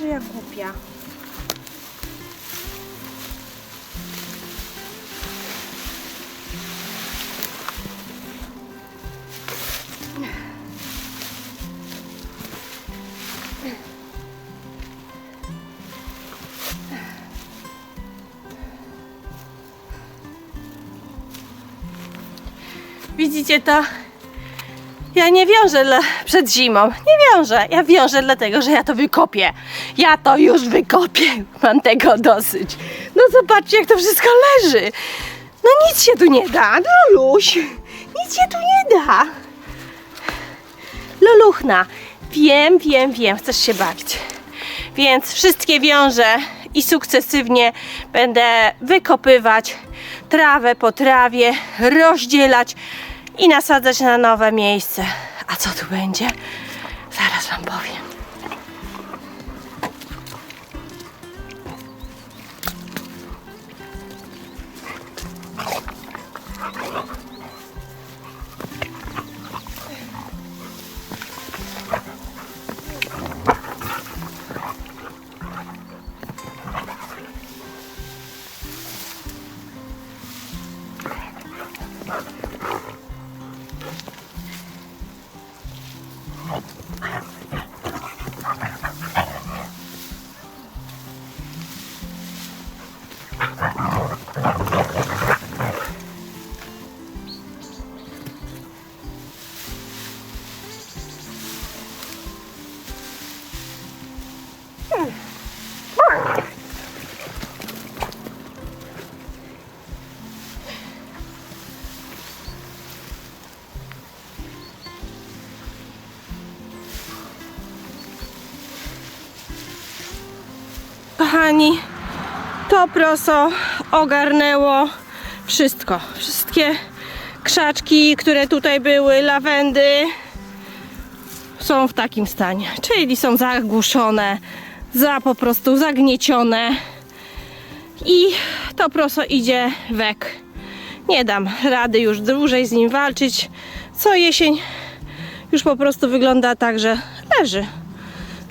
Leży jak głupia. Widzicie to? Ja nie wiążę przed zimą. Nie wiążę. Ja wiążę dlatego, że ja to wykopię. Ja to już wykopię. Mam tego dosyć. No zobaczcie, jak to wszystko leży. No nic się tu nie da. Luluś, nic się tu nie da. Luluchna, wiem, wiem, wiem, chcesz się bawić. Więc wszystkie wiążę i sukcesywnie będę wykopywać trawę po trawie, rozdzielać i nasadzać na nowe miejsce. A co tu będzie? Zaraz Wam powiem. Kochani, to proso ogarnęło wszystko. Wszystkie krzaczki, które tutaj były, lawendy są w takim stanie. Czyli są zagłuszone, za po prostu zagniecione. I to proso idzie wek. Nie dam rady już dłużej z nim walczyć. Co jesień już po prostu wygląda tak, że leży.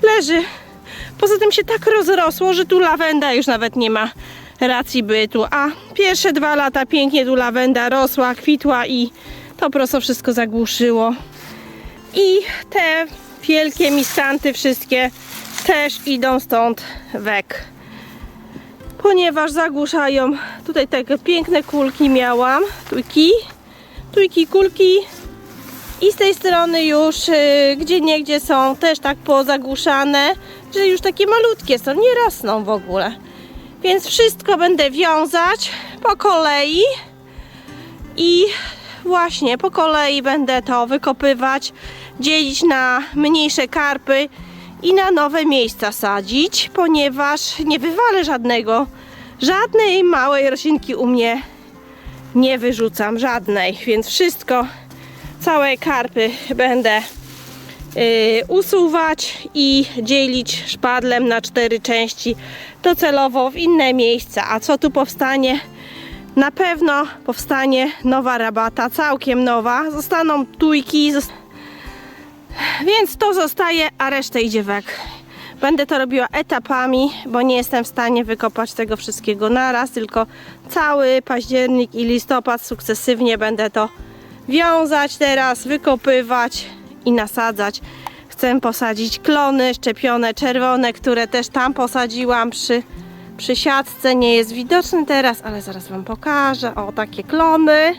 Leży. Poza tym się tak rozrosło, że tu lawenda już nawet nie ma racji bytu. A pierwsze dwa lata pięknie tu lawenda rosła, kwitła i to prosto wszystko zagłuszyło. I te wielkie mistanty wszystkie też idą stąd wek. Ponieważ zagłuszają, tutaj takie piękne kulki miałam, tujki, tujki, kulki, i z tej strony już y, gdzie niegdzie są też tak pozagłuszane, że już takie malutkie są, nie rosną w ogóle. Więc wszystko będę wiązać po kolei i właśnie po kolei będę to wykopywać, dzielić na mniejsze karpy i na nowe miejsca sadzić, ponieważ nie wywalę żadnego, żadnej małej roślinki u mnie nie wyrzucam, żadnej, więc wszystko całe karpy będę y, usuwać i dzielić szpadlem na cztery części docelowo w inne miejsca. A co tu powstanie? Na pewno powstanie nowa rabata, całkiem nowa. Zostaną tujki, więc to zostaje, a resztę idzie wek. Będę to robiła etapami, bo nie jestem w stanie wykopać tego wszystkiego naraz, tylko cały październik i listopad sukcesywnie będę to wiązać teraz, wykopywać i nasadzać. Chcę posadzić klony szczepione, czerwone, które też tam posadziłam przy, przy siatce. Nie jest widoczny teraz, ale zaraz Wam pokażę. O, takie klony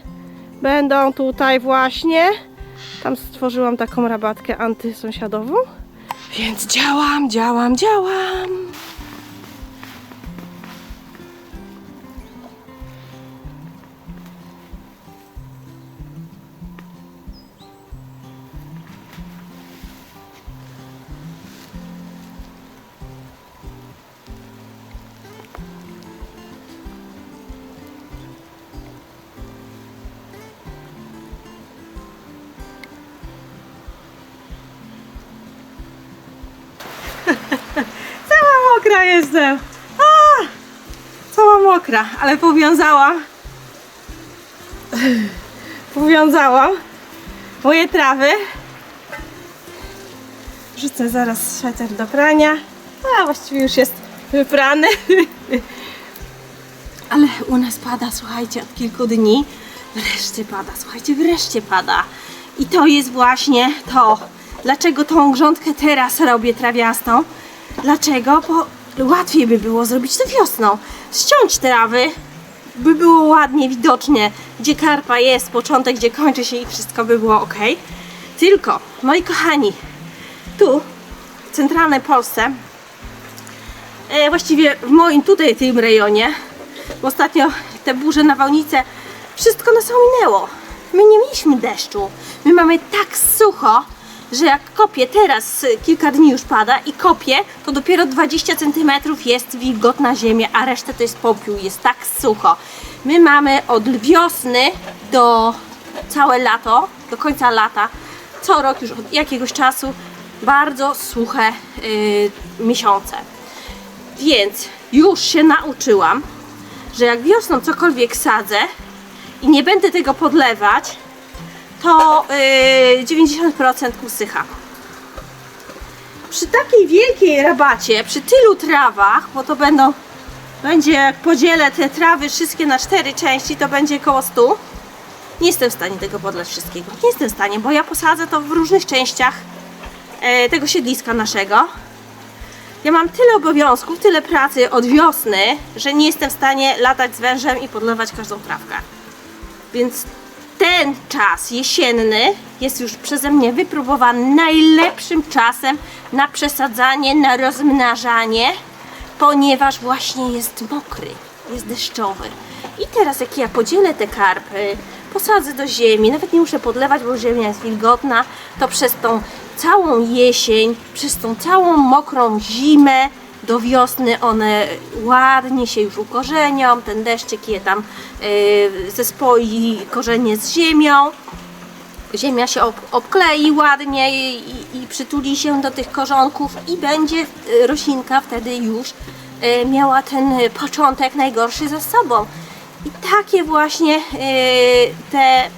będą tutaj właśnie. Tam stworzyłam taką rabatkę antysąsiadową. Więc działam, działam, działam. Jestem. A! Cała mokra, ale powiązałam. Powiązałam moje trawy. Wrzucę zaraz sweter do prania. A właściwie już jest wyprany. Ale u nas pada, słuchajcie, od kilku dni. Wreszcie pada, słuchajcie, wreszcie pada. I to jest właśnie to, dlaczego tą grządkę teraz robię trawiastą. Dlaczego? Bo łatwiej by było zrobić to wiosną. Ściąć trawy, by było ładnie widocznie, gdzie karpa jest, początek, gdzie kończy się i wszystko by było ok. Tylko, moi kochani, tu, w centralnej Polsce, e, właściwie w moim tutaj tym rejonie, bo ostatnio te burze, nawałnice, wszystko nas ominęło. My nie mieliśmy deszczu. My mamy tak sucho, że jak kopię teraz, y, kilka dni już pada i kopię, to dopiero 20 cm jest wilgotna ziemia, a reszta to jest popiół, jest tak sucho. My mamy od wiosny do całe lato, do końca lata, co rok już od jakiegoś czasu bardzo suche y, miesiące. Więc już się nauczyłam, że jak wiosną cokolwiek sadzę i nie będę tego podlewać, to yy, 90% usycha. Przy takiej wielkiej rabacie, przy tylu trawach, bo to będą, będzie jak podzielę te trawy wszystkie na cztery części, to będzie około 100. Nie jestem w stanie tego podlać wszystkiego. Nie jestem w stanie, bo ja posadzę to w różnych częściach e, tego siedliska naszego. Ja mam tyle obowiązków, tyle pracy od wiosny, że nie jestem w stanie latać z wężem i podlewać każdą trawkę. Więc ten czas jesienny jest już przeze mnie wypróbowany najlepszym czasem na przesadzanie, na rozmnażanie, ponieważ właśnie jest mokry, jest deszczowy. I teraz jak ja podzielę te karpy, posadzę do ziemi, nawet nie muszę podlewać, bo ziemia jest wilgotna, to przez tą całą jesień, przez tą całą mokrą zimę do wiosny one ładnie się już ukorzenią, ten deszczyk je tam yy, zespoi korzenie z ziemią. Ziemia się ob, obklei ładnie i, i przytuli się do tych korzonków i będzie y, roślinka wtedy już y, miała ten początek najgorszy ze sobą. I takie właśnie y, te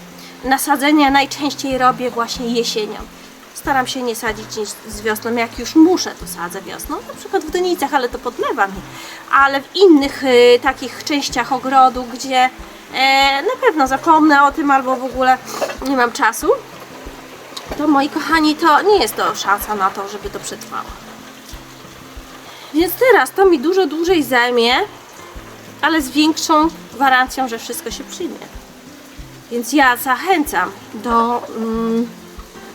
nasadzenia najczęściej robię właśnie jesienią. Staram się nie sadzić nic z wiosną, jak już muszę, to sadzę wiosną. Na przykład w donicach, ale to podlewam. Ale w innych y, takich częściach ogrodu, gdzie e, na pewno zapomnę o tym albo w ogóle nie mam czasu, to moi kochani, to nie jest to szansa na to, żeby to przetrwało. Więc teraz to mi dużo dłużej zajmie, ale z większą gwarancją, że wszystko się przyjmie. Więc ja zachęcam do mm,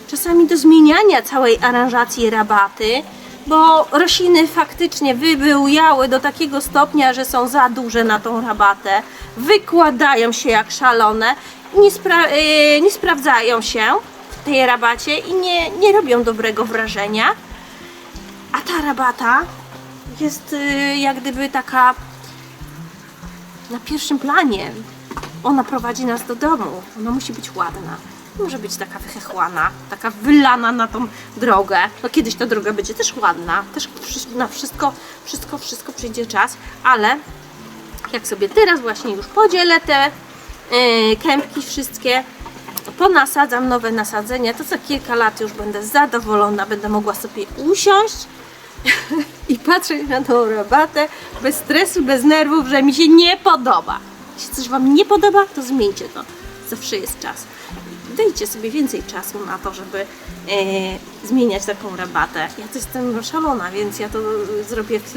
czasami do zmieniania całej aranżacji rabaty, bo rośliny faktycznie wybyłjały do takiego stopnia, że są za duże na tą rabatę, wykładają się jak szalone, nie, spra- yy, nie sprawdzają się w tej rabacie i nie, nie robią dobrego wrażenia. A ta rabata jest yy, jak gdyby taka na pierwszym planie. Ona prowadzi nas do domu. Ona musi być ładna. Może być taka wychechłana, taka wylana na tą drogę. No kiedyś ta droga będzie też ładna. Też na wszystko, wszystko, wszystko przyjdzie czas, ale jak sobie teraz właśnie już podzielę te yy, kępki wszystkie, ponasadzam nowe nasadzenia, to za kilka lat już będę zadowolona, będę mogła sobie usiąść i patrzeć na tą rabatę bez stresu, bez nerwów, że mi się nie podoba. Jeśli coś Wam nie podoba, to zmieńcie to. Zawsze jest czas. Dajcie sobie więcej czasu na to, żeby e, zmieniać taką rabatę. Ja to jestem szalona, więc ja to zrobię w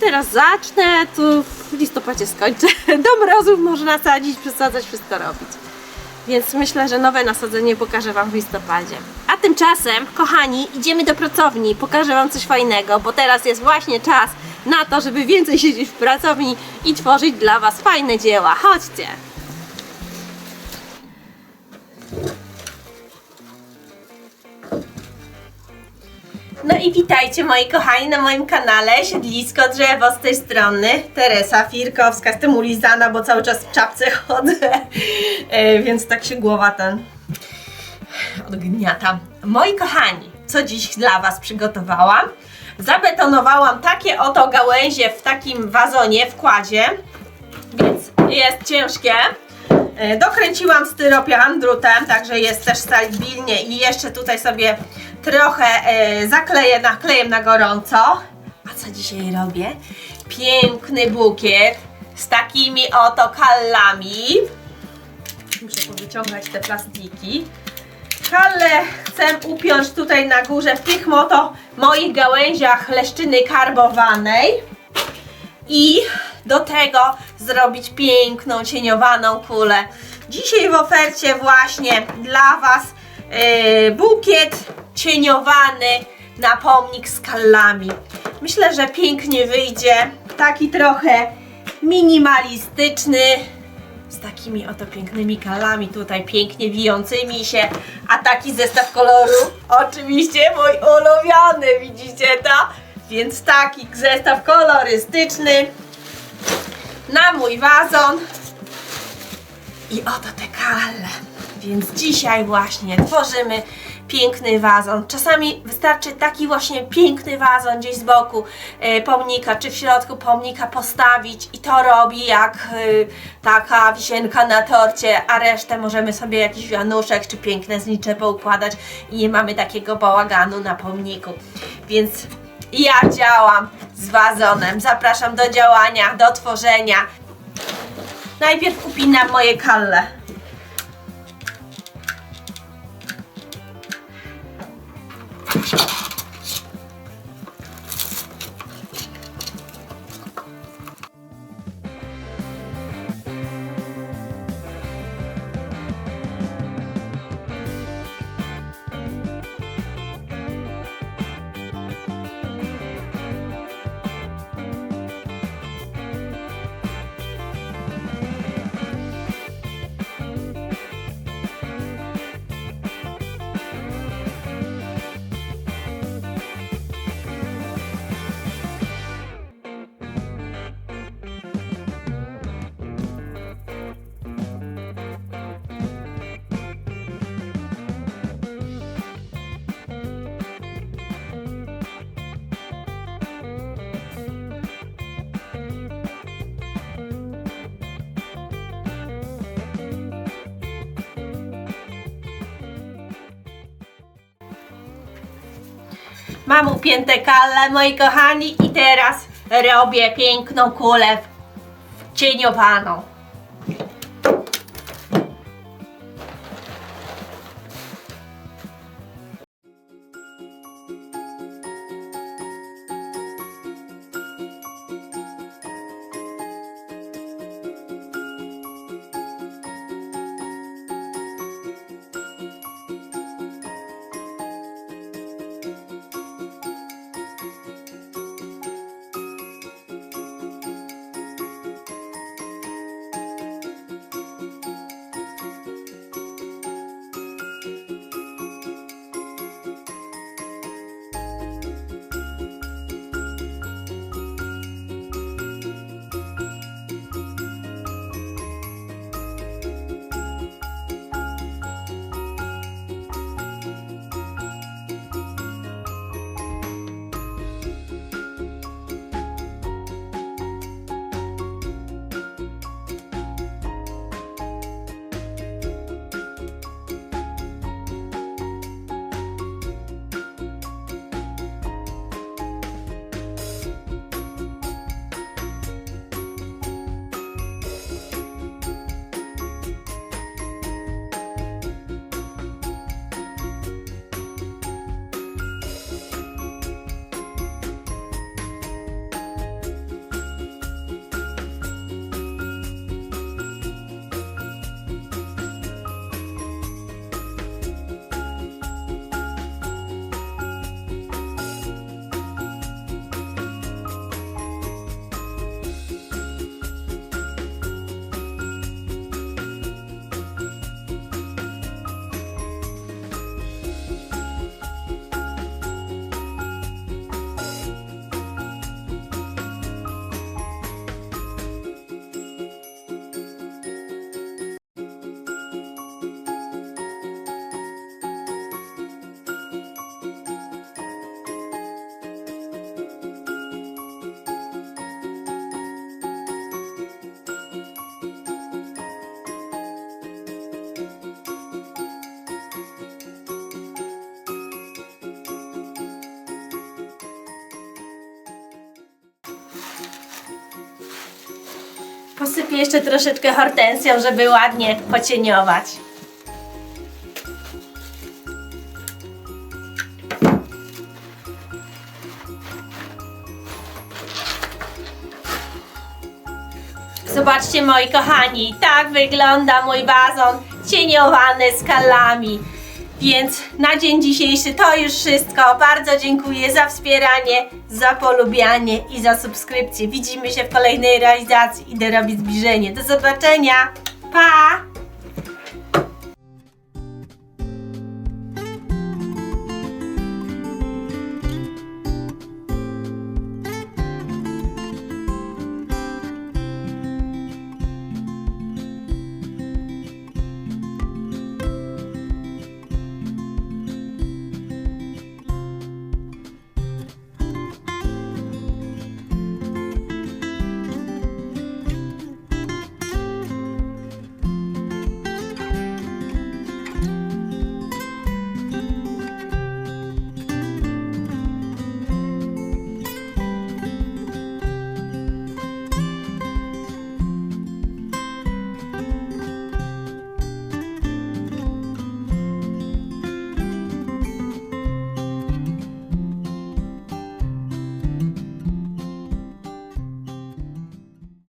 Teraz zacznę, to w listopadzie skończę. Do mrozów można sadzić, przesadzać, wszystko robić. Więc myślę, że nowe nasadzenie pokażę Wam w listopadzie. A tymczasem, kochani, idziemy do pracowni. Pokażę Wam coś fajnego, bo teraz jest właśnie czas na to, żeby więcej siedzieć w pracowni i tworzyć dla Was fajne dzieła. Chodźcie! No i witajcie moi kochani na moim kanale Siedlisko Drzewo z tej strony Teresa Firkowska, jestem ulizana, bo cały czas w czapce chodzę, e, więc tak się głowa ten odgniata. Moi kochani, co dziś dla Was przygotowałam? Zabetonowałam takie oto gałęzie w takim wazonie, wkładzie, więc jest ciężkie. E, Dokręciłam styropian drutem, także jest też stabilnie i jeszcze tutaj sobie trochę e, zakleję, nakleję na gorąco. A co dzisiaj robię? Piękny bukiet z takimi oto kallami. Muszę powyciągać te plastiki. Kalle chcę upiąć tutaj na górze w tych moto moich gałęziach leszczyny karbowanej i do tego zrobić piękną cieniowaną kulę. Dzisiaj w ofercie właśnie dla Was yy, bukiet cieniowany na pomnik z kallami. Myślę, że pięknie wyjdzie. Taki trochę minimalistyczny z takimi oto pięknymi kalami tutaj pięknie wijącymi się, a taki zestaw kolorów oczywiście mój ulubiony, widzicie to? Więc taki zestaw kolorystyczny na mój wazon i oto te kale. Więc dzisiaj właśnie tworzymy piękny wazon. Czasami wystarczy taki właśnie piękny wazon gdzieś z boku e, pomnika, czy w środku pomnika postawić i to robi jak e, taka wisienka na torcie, a resztę możemy sobie jakiś wianuszek czy piękne znicze poukładać i nie mamy takiego bałaganu na pomniku. Więc ja działam z wazonem. Zapraszam do działania, do tworzenia. Najpierw upinam moje kalle. Mam upięte kalle, moi kochani, i teraz robię piękną kulę cieniowaną. Posypię jeszcze troszeczkę hortensją, żeby ładnie pocieniować. Zobaczcie moi kochani, tak wygląda mój wazon cieniowany skalami. Więc na dzień dzisiejszy to już wszystko. Bardzo dziękuję za wspieranie, za polubianie i za subskrypcję. Widzimy się w kolejnej realizacji. Idę robić zbliżenie. Do zobaczenia. Pa!